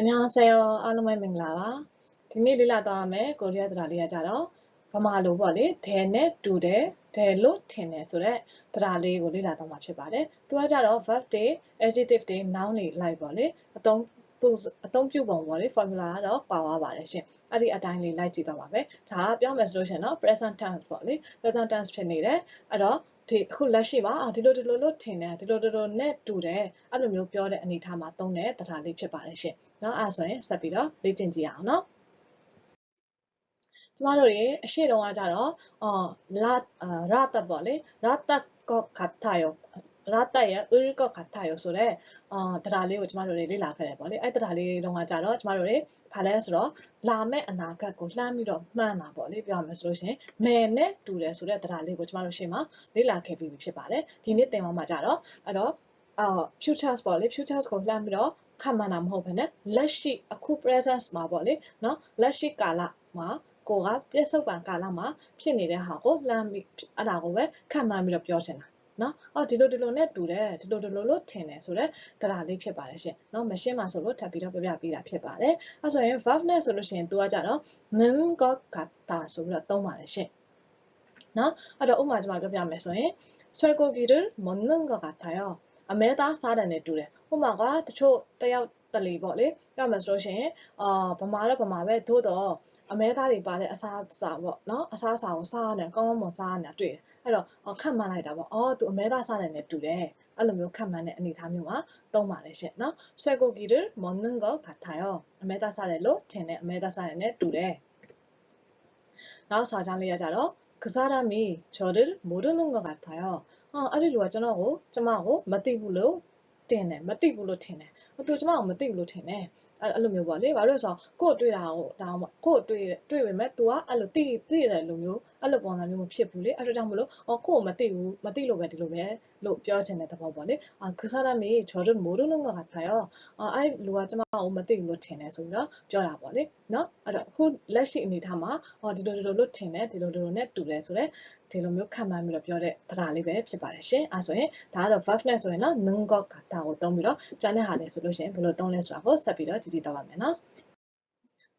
အများဆရာအားလုံးပဲမင်္ဂလာပါဒီနေ့လေ့လာသွားမယ်ကိုရီးယားသဒ္ဒါလေးကကြတော့ဗမာလိုပေါ့လေဒဲနဲ့တူတယ်ဒဲလို့ထင်တယ်ဆိုတော့သဒ္ဒါလေးကိုလေ့လာသွားမှာဖြစ်ပါတယ်သူကကြတော့ verb တွေ adjective တွေ noun တွေလိုက်ပေါ့လေအသုံးပုံအသုံးပြုပုံပေါ့လေ formula ကတော့ပါသွားပါတယ်ရှင်အဲ့ဒီအတိုင်းလေးလိုက်ကြည့်တော့ပါပဲဒါကပြောမယ်ဆိုလို့ရှင်နော် present tense ပေါ့လေ present tense ဖြစ်နေတယ်အဲ့တော့ ဒီအခုလက်ရှိမှာအာဒီလိုဒီလိုလို့ထင်တယ်ဒီလိုဒီလိုနဲ့တူတယ်အဲ့လိုမျိုးပြောတဲ့အနေအထားမှာသုံးတဲ့တရားလေးဖြစ်ပါတယ်ရှင်เนาะအဲ့ဆိုရင်ဆက်ပြီးတော့လေ့ကျင့်ကြည့်အောင်เนาะကျမတို့တွေအရှိတုန်းကကြတော့အော်လာရတ်ပေါ့လေရတ်ကောခတ်တာယော ဒရာတိုက်ရဥရိကောခါတာရောဆိုတော့အာဒရာလေးကိုကျမတို့တွေလေ့လာခဲ့တယ်ပေါ့လေအဲ့ဒရာလေးတော့ကကြတော့ကျမတို့တွေဘာလဲဆိုတော့လာမဲ့အနာဂတ်ကိုလှမ်းပြီးတော့မှန်းတာပေါ့လေပြောရမယ်ဆိုလို့ရှင်မယ်နဲ့တူတယ်ဆိုတော့ဒရာလေးကိုကျမတို့ရှေ့မှာလေ့လာခဲ့ပြီးဖြစ်ပါတယ်ဒီနေ့သင်ပေါ်မှာကြတော့အဲ့တော့အာ futures ပေါ့လေ futures ကိုလှမ်းပြီးတော့ခံမှန်းတာမဟုတ်ဘဲနဲ့လက်ရှိအခု present မှာပေါ့လေနော်လက်ရှိကာလမှာကိုကပြဿုပ်ပံကာလမှာဖြစ်နေတဲ့ဟာကိုလှမ်းပြီးအဲ့ဒါကိုပဲခံမှန်းပြီးတော့ပြောချင်တာ နော်အော်ဒီလိုဒီလိုနဲ့တူတယ်ဒီလိုဒီလိုလို့ထင်တယ်ဆိုတော့သဒ္ဒါလေးဖြစ်ပါတယ်ရှင်နော်မရှင်းပါဆိုလို့ထပ်ပြီးတော့ပြပြပေးတာဖြစ်ပါတယ်အဲဆိုရင် verb နဲ့ဆိုလို့ရှိရင်သူကကြတော့ငန်ကောကတာဆိုပြီးတော့သုံးပါတယ်ရှင်နော်အဲ့တော့ဥပမာကျွန်မပြောပြမယ်ဆိုရင်ဆွဲကိုကီရမွန်နန်ကောကတာယော အမဲသားစားတန်နဲ့တူတယ်ဟိုမှာကတချို့တယောက်တလီပေါ့လေပြောမှဆိုလို့ရှိရင်အာဗမာတော့ဗမာပဲသို့တော့အမဲသားတွေပါတဲ့အစားစာပေါ့နော်အစားစာကိုစားရတယ်ကောင်းကောင်းမွန်စားရတာတွေ့တယ်အဲ့တော့ခတ်မှန်းလိုက်တာပေါ့အော်သူအမဲသားစားတယ်နဲ့တူတယ်အဲ့လိုမျိုးခတ်မှန်းတဲ့အနေအထားမျိုးမှာသုံးပါလေရှင့်နော်ဆွဲကိုကီရမွန်နင္ကောကထာယောအမဲသားစားတယ်လို့ထင်တဲ့အမဲသားစားတယ်နဲ့တူတယ်နောက်စာကြောင်းလေးရကြတော့ 그사람이저를모르는것같아요 ။အော်အဲ့ဒီလူကကျွန်တော်ကိုကျမကိုမသိဘူးလို့တင်တယ်မသိဘူးလို့ထင်တယ်။သူကျမကိုမသိဘူးလို့ထင်တယ်။အဲ့အဲ့လိုမျိုးပေါ့လေ။ဘာလို့လဲဆိုတော့ကို့တွေ့တာကိုဒါမှကို့တွေ့တွေ့ပေမဲ့ तू ကအဲ့လိုသိသိတယ်လို့မျိုးအဲ့လိုပုံစံမျိုးမဖြစ်ဘူးလေ။အဲ့ဒါကြောင့်မလို့အော်ကို့ကိုမသိဘူးမသိလို့ပဲဒီလိုပဲ လို့ပြောချင်တဲ့သဘောပေါ့လေအာခစားရမေဂျော်ဒန်မိုဒိုလုံကကထားရောအဲလူကကျမကိုမသိဘူးလို့ထင်တယ်ဆိုပြီးတော့ပြောတာပေါ့လေနော်အဲ့တော့အခုလက်ရှိအနေထားမှာဟောဒီလိုဒီလိုလို့ထင်တယ်ဒီလိုဒီလိုနဲ့တူတယ်ဆိုတော့ဒီလိုမျိုးခံမှန်းပြီးတော့ပြောတဲ့ပဒါလေးပဲဖြစ်ပါတယ်ရှင်အဲဆိုရင်ဒါကတော့ verb နဲ့ဆိုရင်နော် nungo kata ကိုသုံးပြီးတော့ကျန်တဲ့ဟာလေးဆိုလို့ရှိရင်ဘယ်လိုသုံးလဲဆိုတာကိုဆက်ပြီးတော့ကြည့်ကြည့်တော့ပါမယ်နော်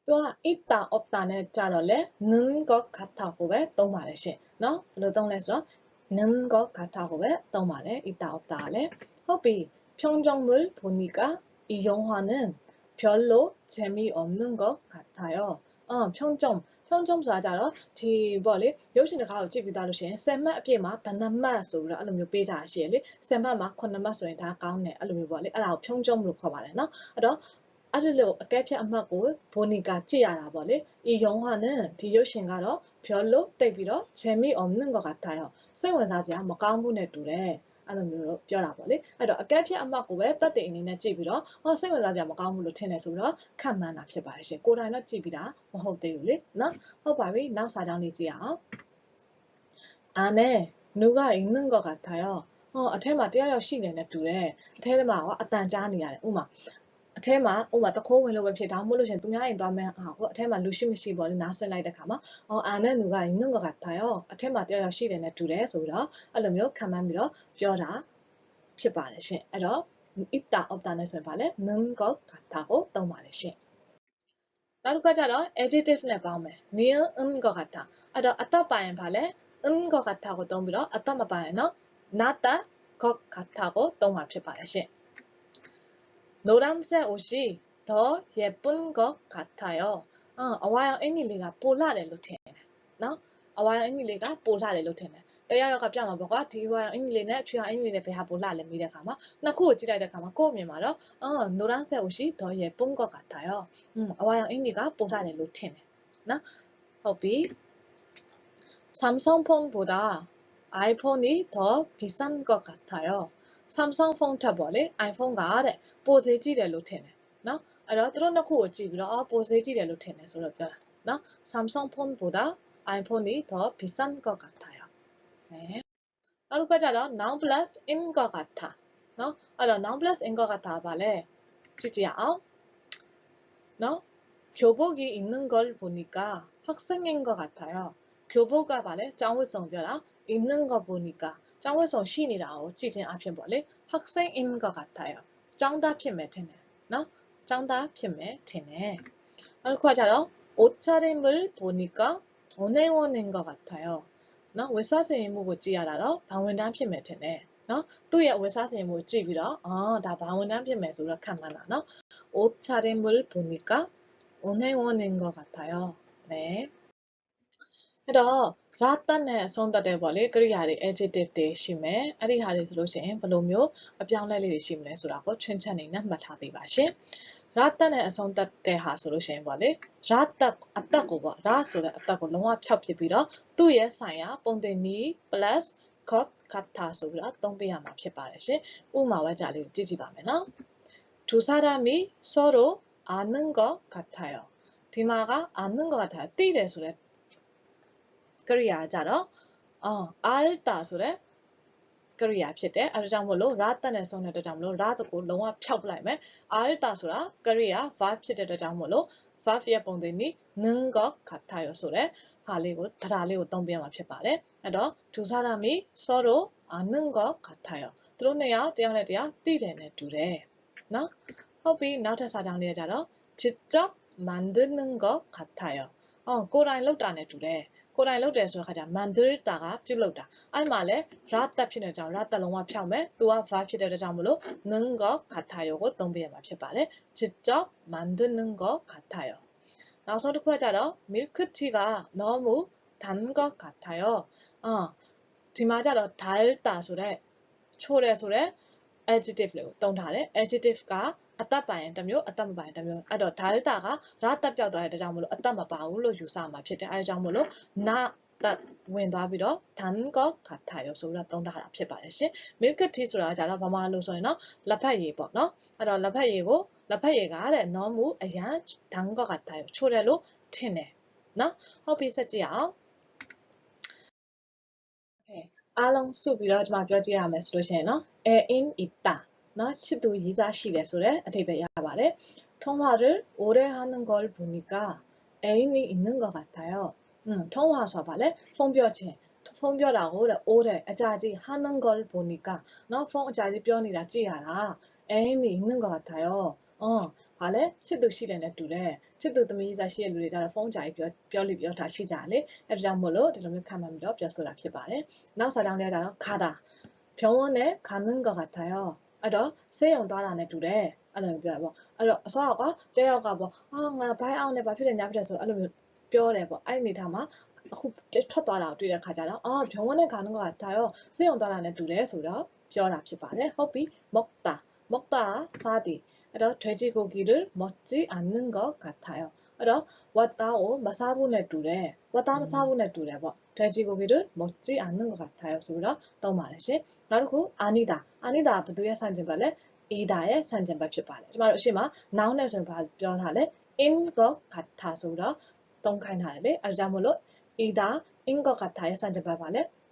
သူက ita opta နဲ့ကြတော့လေ nungo kata ကိုပဲသုံးပါတယ်ရှင်နော်ဘယ်လိုသုံးလဲဆိုတော့ 는 것 같다고 왜더 말해? 있다 없다 할래? 허비 평정물 보니까 이 영화는 별로 재미없는 것 같아요. 어, 평점, 평점 사자로 티벌이 요신의 가오지 비다로시엔 쌤마 비마 단남마 소리 알로 묘 빼자시에 쌤마 마 코나마 소리 다 가운데 알로 묘 벌이 알아 평점으로 커 말해 너. 그래서 အဲ့ဒီလိုအကဲဖြတ်အမှတ်ကိုဘိုနီကာကြည့်ရတာပေါ့လေ။ဤယုံဟာနဲ့ဒီရုပ်ရှင်ကတော့ပြောလို့တိတ်ပြီးတော့ဂျယ်မီအောင်နှင်းကကတာရောစိတ်ဝင်စားစရာမကောင်းဘူးနဲ့တူတယ်။အဲ့လိုမျိုးတော့ပြောတာပေါ့လေအဲ့တော့အကက်ဖြတ်အမှတ်ကိုပဲတတ်တဲ့အနေနဲ့ကြည့်ပြီးတော့ဟောစိတ်ဝင်စားစရာမကောင်းဘူးလို့ထင်တယ်ဆိုတော့ခံမှန်းတာဖြစ်ပါတယ်ရှင်ကိုယ်တိုင်တော့ကြည့်ပြီးတာမဟုတ်သေးဘူးလေနော်ဟုတ်ပါပြီနောက်စာကြောင်းလေးကြည့်ရအောင်အာနဲ့နူကရင်နှင်းကကတာရောဟောအထက်မှာတရားရောက်ရှိနေတယ်တူတယ်အထက်ထဲမှာကအတန်ကြားနေရတယ်ဥမာ အထဲမှာဥမာတခိုးဝင်လို့ပဲဖြစ်ဒါမှမဟုတ်လို့ရှင်သူများရင်သွားမယ်ဟာဟိုအထဲမှာလူရှိမရှိပေါ့လေနားဆွင့်လိုက်တဲ့ခါမှာအော်အာနဲ့လူကညွန့်ကကတာရောအထဲမှာတယောက်ယောက်ရှိတယ်နဲ့တူတယ်ဆိုပြီးတော့အဲ့လိုမျိုးခံမှန်းပြီးတော့ပြောတာဖြစ်ပါတယ်ရှင်အဲ့တော့ ita opta နဲ့ဆိုရင်ဗာလဲနင်းကကတာကိုသုံးပါတယ်ရှင်နောက်တစ်ခါကျတော့ adjective နဲ့ပေါင်းမယ် near un ကကတာအဲ့တော့အသက်ပိုင်ဗာလဲ un ကကတာကိုသုံးပြီးတော့အသက်မပိုင်နော် nata ကကတာကိုသုံးမှာဖြစ်ပါတယ်ရှင် 노란색 옷이 더 예쁜 것 같아요. 어, 어와영 애니리가 볼라래 루테네. 너? 어와영 애니리가 볼라래 루테네. တရားရောက်ကပြမှာပေါ့ကွာဒီဝိုင်အင်္ဂလိပ်နဲ့ဖြူအောင်အင်္ဂလိပ်နဲ့ဘယ်ဟာပိုလာလဲမိတဲ့ခါမှာနှစ်ခုကိုကြည့်လိုက်တဲ့ခါမှာကိုယ့်အမြင်မှာတော့အော်노란색 옷이 더 예쁜 것 같아요. 음,အဝါရောင်အင်္ဂလိပ်ကပိုလာတယ်လို့ထင်တယ်နော်ဟုတ်ပြီ 삼성폰보다 아이폰이 더 비싼 것 같아요. Samsung ဖုန်းထက်ပေါ့လေ iPhone ကတဲ့ပိုဈေးကြီးတယ်လို့ထင်တယ်နော်အဲ့တော့သူတို့နှစ်ခုကိုကြည့်ပြီးတော့အော်ပိုဈေးကြီးတယ်လို့ထင်တယ်ဆိုတော့ပြောတာနော် Samsung 폰보다 iPhone이 더 비싼 것 같아요 네နောက်တစ်ခါကျတော့ noun plus in 것 같아နော်အဲ့တော့ noun plus in 것 같아ကဘာလဲကြည့်ကြည့်အောင်နော်교복이 있는 걸 보니까 학생인 것 같아요 교복가 ဘာလဲကျောင်းဝတ်စုံပြောတာ 있는 거 보니까 ကျောင်းဝတ်စုံရှိနေတာကိုကြည့်ခြင်းအဖြစ်ပေါ့လေ 학생인 것 같아요 ကျောင်းသားဖြစ်မယ်ထင်တယ်နော် ចောင်းသားဖြစ်မယ်ထင်တယ်နောက်တစ်ခုကကြတော့ 옷차림을 보니까 은행원인 것 같아요. နော်ဝက်စားစင်မှုကိုကြည့်ရတာတော့ဘာဝန်တန်းဖြစ်မယ်ထင်တယ်နော်သူ့ရဲ့ဝက်စားစင်မှုကိုကြည့်ပြီးတော့အော်ဒါဘာဝန်တန်းဖြစ်မယ်ဆိုတော့ခံမှန်းတာနော် 옷차림을 보니까 은행원인 것 같아요. 네. အဲ့တော့ရာတတ်နဲ့အဆုံးသတ်တဲ့ပေါ့လေကရိယာတွေ adjective တွေရှိမယ်အဲ့ဒီဟာတွေဆိုလို့ရှိရင်ဘယ်လိုမျိုးအပြောင်းလဲလေးတွေရှိမလဲဆိုတာကိုချွင်းချက်နေနဲ့မှတ်ထားပေးပါရှင်ရာတတ်နဲ့အဆုံးသတ်တဲ့ဟာဆိုလို့ရှိရင်ပေါ့လေရာတတ်အသက်ကိုပေါ့ရာဆိုတဲ့အသက်ကိုလုံးဝဖြောက်ပစ်ပြီးတော့သူ့ရဲ့ဆိုင်ရာပုံတင်နီး plus got kata ဆိုပြီးတော့သုံးပေးရမှာဖြစ်ပါတယ်ရှင်ဥပမာဝါကြလေးကြည့်ကြည့်ပါမယ်နော်두 사람이 서로 아는 것 같아요. ဒီမှာက 아는 것 같아요. သိတယ်ဆိုတဲ့ ကရိယာကြတော့အော် alta ဆိုတဲ့ကရိယာဖြစ်တယ်အဲဒါကြောင့်မို့လို့ ra တက်နဲ့ဆုံးတဲ့အတွက်ကြောင့်မို့လို့ ra ကိုလုံးဝဖျောက်ပလိုက်မယ် alta ဆိုတာကရိယာ verb ဖြစ်တဲ့အတွက်ကြောင့်မို့လို့ verb ရဲ့ပုံသဏ္ဍာန်နင်းကခတ်ထားရဆိုတဲ့ဟာလေးကိုတရားလေးကိုသုံးပြရမှာဖြစ်ပါတယ်အဲ့တော့ဒူစာရမီဆောရိုအနင်းကခတ်ထားရသူတို့နှစ်ယောက်တယောက်နဲ့တယောက်သိတယ်နဲ့တူတယ်နော်ဟုတ်ပြီနောက်ထပ်စာကြောင်းလေးကကြတော့직접만드는것같아요အော်ကိုယ်တိုင်လောက်တာနဲ့တူတယ် ကိုယ်တိုင်လုပ်တယ်ဆိုတဲ့ခါကျ mandirta ကပြုတ်လုပ်တာအဲ့မှာလဲ ra တက်ဖြစ်နေကြအောင် ra တက်လုံးဝဖြောက်မယ်သူက verb ဖြစ်တဲ့အတွက်ကြောင့်မလို့ 는 것 같아요 ကိုသုံးပြရမှာဖြစ်ပါတယ်직접 만드는 것 같아요 နောက်ဆုံးတစ်ခုကကြတော့ milktea가 너무 단 것 같아요 အာဒီမှာကြတော့ 달다 ဆိုတဲ့ချိုးတယ်ဆိုတဲ့ adjective လေးကိုသုံးထားတယ် adjective က အသက်ပိုင်ရင်တစ်မျိုးအသက်မပိုင်တစ်မျိုးအဲ့တော့ delta ကရတက်ပြောက်သွားတဲ့အတွက်ကြောင့်မလို့အသက်မပါဘူးလို့ယူဆမှာဖြစ်တယ်အဲဒါကြောင့်မလို့နာတက်ဝင်သွားပြီးတော့ dan ko kathayo ဆိုပြီးတော့သုံးထားတာဖြစ်ပါတယ်ရှင် milk tea ဆိုတာကြတော့ဗမာလို့ဆိုရင်တော့လက်ဖက်ရည်ပေါ့နော်အဲ့တော့လက်ဖက်ရည်ကိုလက်ဖက်ရည်ကတဲ့ normal အရန် dan ko kathayo ချိုးတယ်လို့ထင်တယ်နော်ဟုတ်ပြီဆက်ကြည့်အောင်အားလုံးစုပြီးတော့ဒီမှာပြောကြည့်ရမယ်ဆိုလို့ရှိရင်နော် air in ita 나 시도 이 자식의 소래 대배 야발에 통화를 오래 하는 걸 보니까 애인이 있는 것 같아요. 음, 통화서 발에 성별지 성별하고 오래 자지 하는 걸 보니까 너성 자지 변이라 지하라 애인이 있는 것 같아요. 어, 발에 치두 시대네 둘에 치두 뜸이 자시의 눈이 자라 펑자이 별이 별다 시자래 에브장 몰로 이러면 가만 빌어 벼소라 피바래 나사랑 내자라 가다 병원에 가는 것 같아요. အဲ့တော့ဆေးရုံသွားတာနဲ့တူတယ်အဲ့လိုပြောပေါ့အဲ့တော့အစောကတယောက်ကပေါ့ဟာငါဘိုင်းအောင်နဲ့ဘာဖြစ်တယ်ညာဖြစ်တယ်ဆိုအဲ့လိုမျိုးပြောတယ်ပေါ့အဲ့မိသားမှာအခုထွက်သွားတာတွေ့တဲ့ခါကျတော့အော်ဂျုံဝန်းနဲ့ခါနှုန်းကဒါရောဆေးရုံသွားတာနဲ့တူတယ်ဆိုတော့ပြောတာဖြစ်ပါတယ်ဟုတ်ပြီမော့တာမော့တာစားတယ် အဲ့တော့돼지고기를먹지않는것같아요အဲ့တော့ဝတ်သားကိုမစားဘူးနဲ့တူတယ်ဝတ်သားမစားဘူးနဲ့တူတယ်ပေါ့돼지고기를먹지않는것같아요ဆိုပြီးတော့သုံးပါတယ်ရှင်နောက်တစ်ခုအာနိတာအာနိတာဘယ်သူရဲ့ဆန့်ကျင်ဘက်လဲ ada ရဲ့ဆန့်ကျင်ဘက်ဖြစ်ပါတယ်ကျမတို့အရှိမ noun နဲ့ဆိုရင်ဘာပြောထားလဲ in က kata ဆိုတော့သုံးခိုင်းထားတယ်လေအဲဒါကြောင့်မို့လို့ ada in က kata ရဲ့ဆန့်ကျင်ဘက်ပါလဲ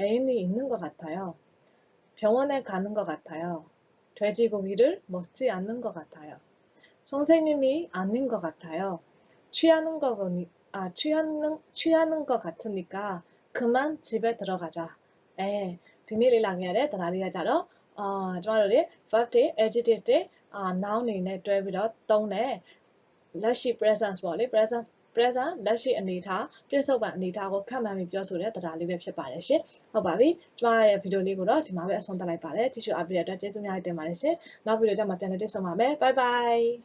애인이 있는 것 같아요. 병원에 가는 것 같아요. 돼지고기를 먹지 않는 것 같아요. 선생님이 아닌 것 같아요. 취하는 거 보니 아 취하는 취하는 것 같으니까 그만 집에 들어가자. 에ဒီနေ့လေ့လာခဲ့ရတဲ့တရားလေးကကြတော့အာကျမတို့တွေ verb တွေ adjective တွေအာ noun တွေနဲ့တွဲပြီးတော့သုံးတဲ့လက်ရှိ presence ပေါ့လေ presence present လက်ရှိအနေထားပြစ္ဆုတ်ပံအနေထားကိုခန့်မှန်းပြီးပြောဆိုတဲ့တရားလေးပဲဖြစ်ပါတယ်ရှင်ဟုတ်ပါပြီကျမရဲ့ဗီဒီယိုလေးကိုတော့ဒီမှာပဲအဆုံးသတ်လိုက်ပါတယ်ကြည့်ရှုအားပေးတဲ့အတွက်ကျေးဇူးများတင်ပါတယ်ရှင်နောက်ဗီဒီယိုကျမှပြန်လည်တွေ့ဆုံပါမယ် bye bye